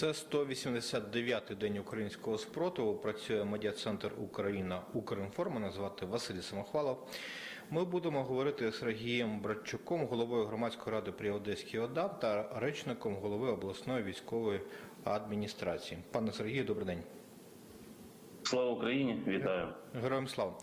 Це 189-й день українського спротиву. Працює медіа-центр Україна Укрінформ. Мене звати Василь Самохвалов. Ми будемо говорити з Сергієм Братчуком, головою громадської ради при Одеській ОДА та речником голови обласної військової адміністрації. Пане Сергію, добрий день. Слава Україні! Вітаю! Героям слава.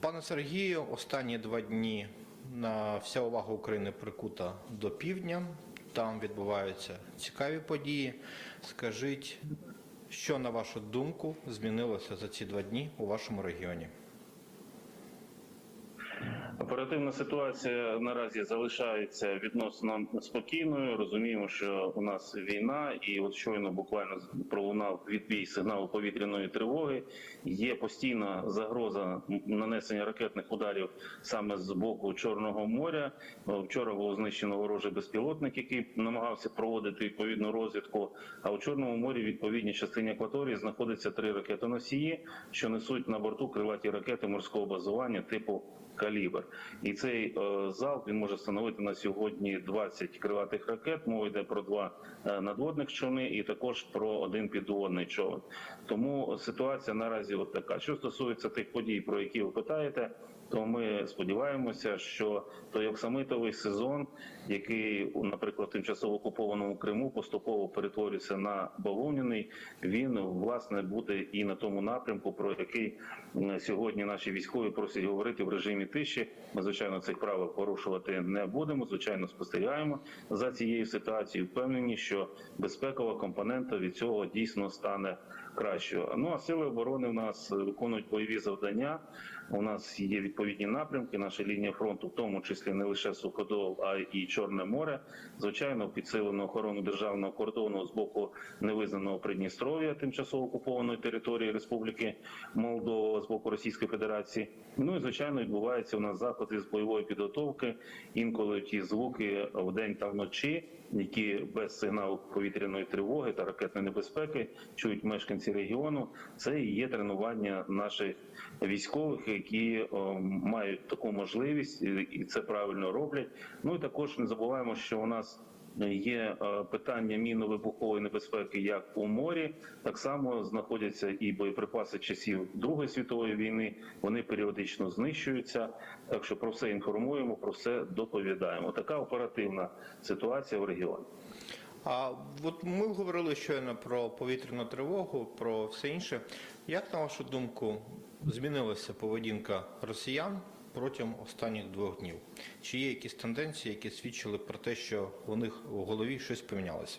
Пане Сергію, останні два дні на вся увага України прикута до півдня. Там відбуваються цікаві події. Скажіть, що на вашу думку змінилося за ці два дні у вашому регіоні? Оперативна ситуація наразі залишається відносно спокійною. Розуміємо, що у нас війна, і от щойно буквально пролунав відбій сигналу повітряної тривоги. Є постійна загроза нанесення ракетних ударів саме з боку Чорного моря. Вчора було знищено ворожий безпілотник, який намагався проводити відповідну розвідку. А у Чорному морі відповідній частині акваторії знаходиться три ракетоносії, що несуть на борту крилаті ракети морського базування типу калібр. І цей е, залп він може становити на сьогодні 20 криватих ракет. Мова йде про два е, надводних човни і також про один підводний човен. Тому ситуація наразі от така. Що стосується тих подій, про які ви питаєте, то ми сподіваємося, що той оксамитовий сезон, який, наприклад, тимчасово окупованому Криму поступово перетворюється на бавовняний, він власне буде і на тому напрямку, про який сьогодні наші військові просять говорити в режимі тиші. Ми звичайно цих правил порушувати не будемо. Звичайно, спостерігаємо за цією ситуацією. Впевнені, що безпекова компонента від цього дійсно стане кращою. Ну а сили оборони в нас виконують бойові завдання. У нас є відповідні напрямки. Наша лінія фронту, в тому числі не лише суходол, а і Чорне море. Звичайно, підсилено охорону державного кордону з боку невизнаного Придністров'я, тимчасово окупованої території Республіки Молдова з боку Російської Федерації. Ну і звичайно відбуваються у нас заходи з бойової підготовки. Інколи ті звуки вдень та вночі, які без сигналу повітряної тривоги та ракетної небезпеки чують мешканці регіону. Це і є тренування наших військових, які о, мають таку можливість і- це правильно роблять. Ну і також не забуваємо, що у нас. Є е, питання мінно-вибухової небезпеки як у морі, так само знаходяться і боєприпаси часів Другої світової війни. Вони періодично знищуються. Так що про все інформуємо, про все доповідаємо. Така оперативна ситуація в регіоні. А от ми говорили щойно про повітряну тривогу, про все інше. Як на вашу думку змінилася поведінка росіян протягом останніх двох днів? Чи є якісь тенденції, які свідчили про те, що у них в голові щось помінялося?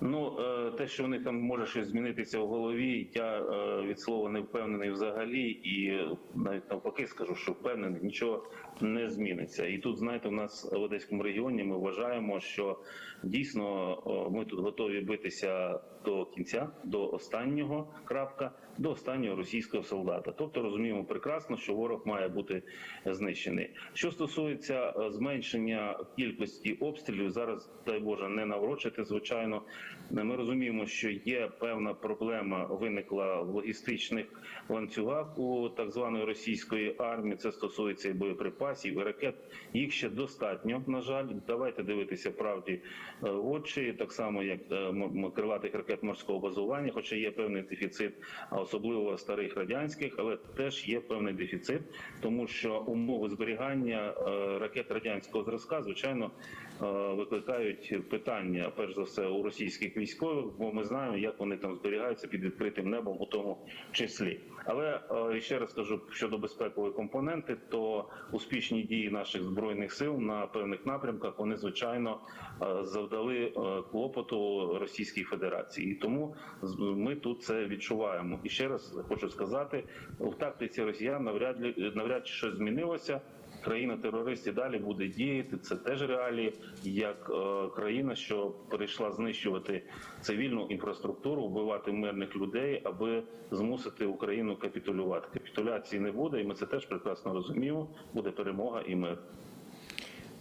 Ну, е, те, що в них там може щось змінитися в голові, я е, від слова не впевнений взагалі, і навіть навпаки скажу, що впевнений, нічого не зміниться. І тут, знаєте, в нас в Одеському регіоні ми вважаємо, що дійсно ми тут готові битися до кінця, до останнього крапка, до останнього російського солдата. Тобто розуміємо прекрасно, що ворог має бути знищений. Що стосується е, зменшення кількості обстрілів, зараз дай Боже не наврочити, звичайно. Ми розуміємо, що є певна проблема виникла в логістичних ланцюгах у так званої російської армії. Це стосується і боєприпасів, і ракет. Їх ще достатньо. На жаль, давайте дивитися правді е, в очі, так само як е, крилатих ракет морського базування, хоча є певний дефіцит, особливо старих радянських, але теж є певний дефіцит, тому що умови зберігання е, ракет радянського зразка, звичайно, е, викликають питання перш за все у російських військових, бо ми знаємо, як вони там зберігаються під відкритим небом, у тому числі. Але е, ще раз кажу щодо безпекової компоненти, то успішні дії наших збройних сил на певних напрямках вони звичайно е, завдали е, клопоту Російській Федерації, і тому ми тут це відчуваємо. І ще раз хочу сказати, в тактиці росіян навряд навряд чи щось змінилося. Країна-терорист і далі буде діяти. Це теж реалії, як е, країна, що перейшла знищувати цивільну інфраструктуру, вбивати мирних людей, аби змусити Україну капітулювати. Капітуляції не буде, і ми це теж прекрасно розуміємо. Буде перемога і мир.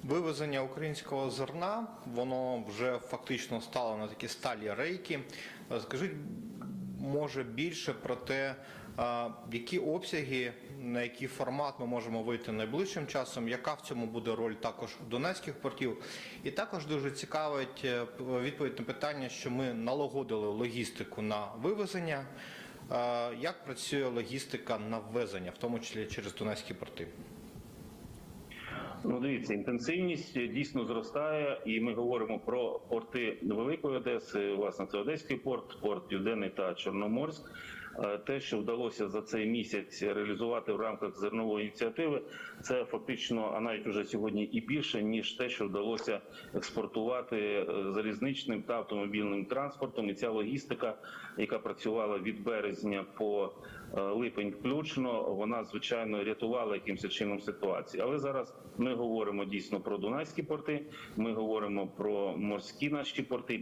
Вивезення українського зерна, воно вже фактично стало на такі сталі рейки. Скажіть, може більше про те, Які обсяги, на який формат ми можемо вийти найближчим часом? Яка в цьому буде роль також донецьких портів? І також дуже цікавить е, відповідь на питання, що ми налагодили логістику на вивезення. Як працює логістика на ввезення, в тому числі через донецькі порти? Ну, дивіться, інтенсивність е, дійсно зростає, і ми говоримо про порти Великої Одеси. Власне, це Одеський порт, порт Південний та Чорноморськ. Е, Те, що вдалося за цей місяць реалізувати в рамках зернової ініціативи, це фактично, а навіть уже сьогодні і більше ніж те, що вдалося експортувати е, залізничним та автомобільним транспортом. І ця логістика, яка працювала від березня по липень, включно, вона звичайно рятувала якимось чином ситуацію. Але зараз ми говоримо дійсно про Дунайські порти. Ми говоримо про морські наші порти.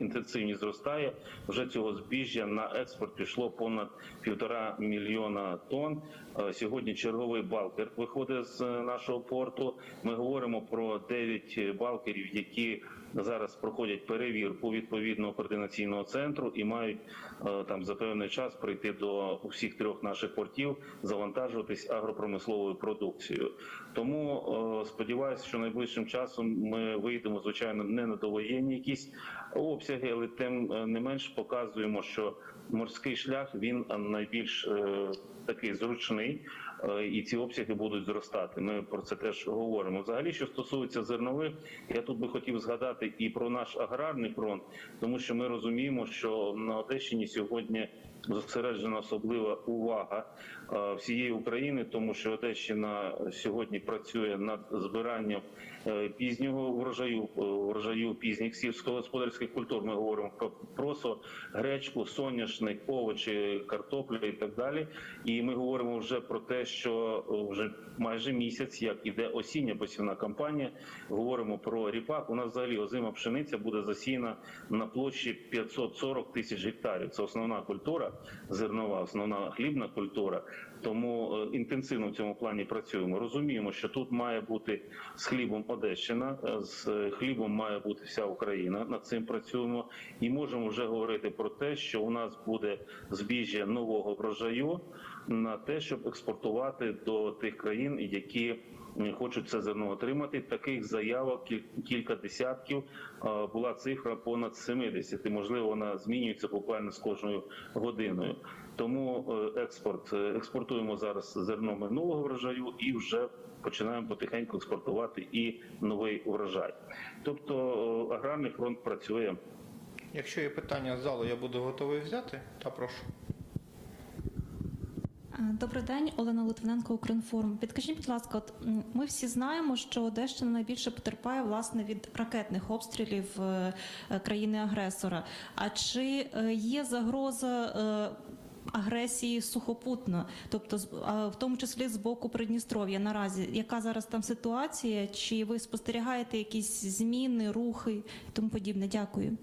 Інтенсивність зростає. Вже цього збіжжя на експорт пішло понад півтора мільйона тонн. Е, Сьогодні черговий балкер виходить з е, нашого порту. Ми говоримо про 9 балкерів, які зараз проходять перевірку відповідного координаційного центру і мають е, там за певний час прийти до всіх трьох наших портів, завантажуватись агропромисловою продукцією. Тому е, сподіваюся, що найближчим часом ми вийдемо, звичайно, не на довоєнні якісь обсяги, але тим е, не менш показуємо, що морський шлях він найбільш такий зручний. Е, І ці обсяги будуть зростати. Ми про це теж говоримо. Взагалі, що стосується зернових, я тут би хотів згадати і про наш аграрний фронт, тому що ми розуміємо, що на Одещині сьогодні зосереджена особлива увага е, всієї України, тому що Одещина сьогодні працює над збиранням е, пізнього врожаю, е, врожаю пізніх сільськогосподарських культур. Ми говоримо про просо, гречку, соняшник, овочі, картоплю і так далі. І ми говоримо вже про те, що вже майже місяць, як іде осіння посівна кампанія. Говоримо про ріпак. У нас взагалі озима пшениця буде засіяна на площі 540 тисяч гектарів. Це основна культура зернова, основна хлібна культура. Тому е, інтенсивно в цьому плані працюємо. Розуміємо, що тут має бути з хлібом Одещина, е, з е, хлібом має бути вся Україна. Над цим працюємо і можемо вже говорити про те, що у нас буде збіжжя нового врожаю на те, щоб експортувати до тих країн, які хочуть це зерно отримати. Таких заявок кілька десятків Е, була цифра понад 70. І, можливо, вона змінюється буквально з кожною годиною. Тому е, експорт е, експортуємо зараз зерно минулого врожаю і вже починаємо потихеньку експортувати і новий врожай. Тобто е, аграрний фронт працює. Якщо є питання з залу, я буду готовий взяти. Та прошу. Е, Добрий день, Олена Литвиненко, Укрінформ. Підкажіть, будь ласка, от ми всі знаємо, що Одещина найбільше потерпає власне від ракетних обстрілів е, е, країни-агресора. А чи є загроза? Агресії сухопутно, тобто в тому числі з боку Придністров'я наразі, яка зараз там ситуація? Чи ви спостерігаєте якісь зміни, рухи і тому подібне? Дякую.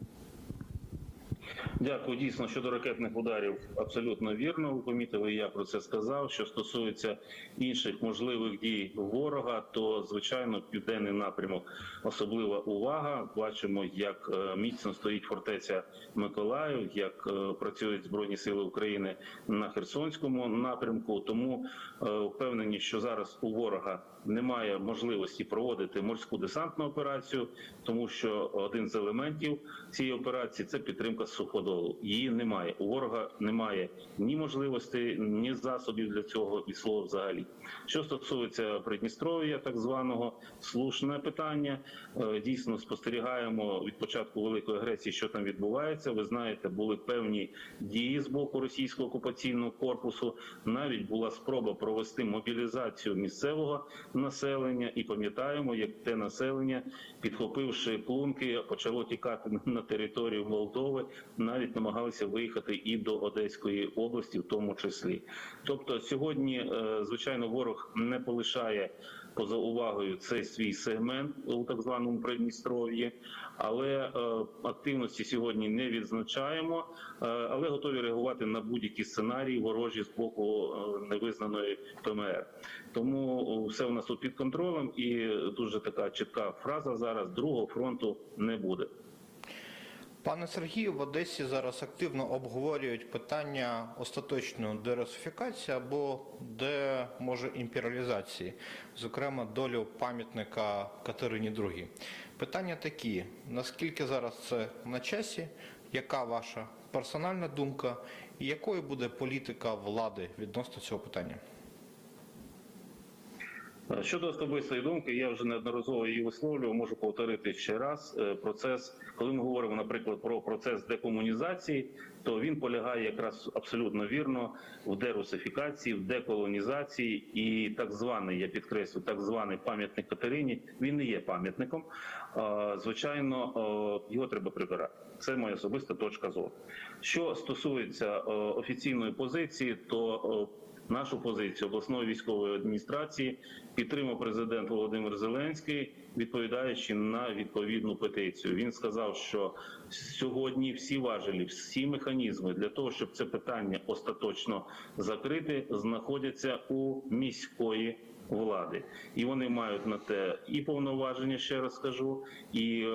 Дякую. Дійсно, щодо ракетних ударів, абсолютно вірно. Ви помітили, я про це сказав. Що стосується інших можливих дій ворога, то звичайно південний напрямок особлива увага. Бачимо, як е, міцно стоїть фортеця Миколаїв, як е, працюють збройні сили України на Херсонському напрямку. Тому е, впевнені, що зараз у ворога немає можливості проводити морську десантну операцію, тому що один з елементів цієї операції це підтримка суходолу. Її немає. У ворога немає ні можливостей, ні засобів для цього і слова взагалі. Що стосується Придністров'я, так званого слушне питання. Е, Дійсно спостерігаємо від початку великої агресії, що там відбувається. Ви знаєте, були певні дії з боку російського окупаційного корпусу. Навіть була спроба провести мобілізацію місцевого населення, і пам'ятаємо, як те населення, підхопивши клунки, почало тікати на територію Молдови, навіть намагалися виїхати і до Одеської області, в тому числі. Тобто, сьогодні, е, звичайно, ворог не полишає поза увагою цей свій сегмент у так званому Придністров'ї, але е, активності сьогодні не відзначаємо, е, але готові реагувати на будь-які сценарії ворожі з боку е, невизнаної ПМР. Тому все у нас тут під контролем, і дуже така чітка фраза зараз: другого фронту не буде. Пане Сергію, в Одесі зараз активно обговорюють питання остаточної дерусифікації або де може імперіалізації, зокрема долю пам'ятника Катерині II. Питання такі: наскільки зараз це на часі? Яка ваша персональна думка, і якою буде політика влади відносно цього питання? Е, Щодо особистої думки, я вже неодноразово її висловлював, можу повторити ще раз. Е, Процес, коли ми говоримо, наприклад, про процес декомунізації, то він полягає якраз абсолютно вірно в дерусифікації, в деколонізації і так званий, я підкреслю, так званий пам'ятник Катерині. Він не є пам'ятником. Е, Звичайно, його треба прибирати. Це моя особиста точка зору. Що стосується офіційної позиції, то Нашу позицію обласної військової адміністрації підтримав президент Володимир Зеленський, відповідаючи на відповідну петицію. Він сказав, що сьогодні всі важелі, всі механізми для того, щоб це питання остаточно закрити, знаходяться у міської влади, і вони мають на те і повноваження, ще раз скажу, і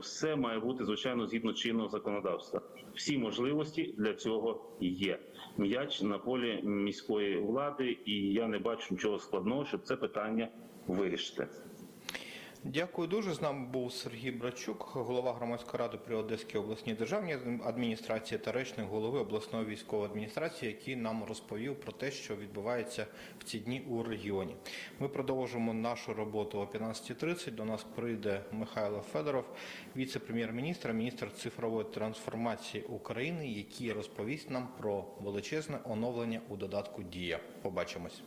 все має бути звичайно згідно чинного законодавства. Всі можливості для цього є. М'яч на полі міської влади, і я не бачу нічого складного, щоб це питання вирішити. Дякую дуже. З нами був Сергій Брачук, голова громадської ради при Одеській обласній державній адміністрації та речник голови обласної військової адміністрації, який нам розповів про те, що відбувається в ці дні у регіоні. Ми продовжимо нашу роботу о 15.30. До нас прийде Михайло Федоров, віце-прем'єр-міністр, міністр цифрової трансформації України, який розповість нам про величезне оновлення у додатку Дія. Побачимось.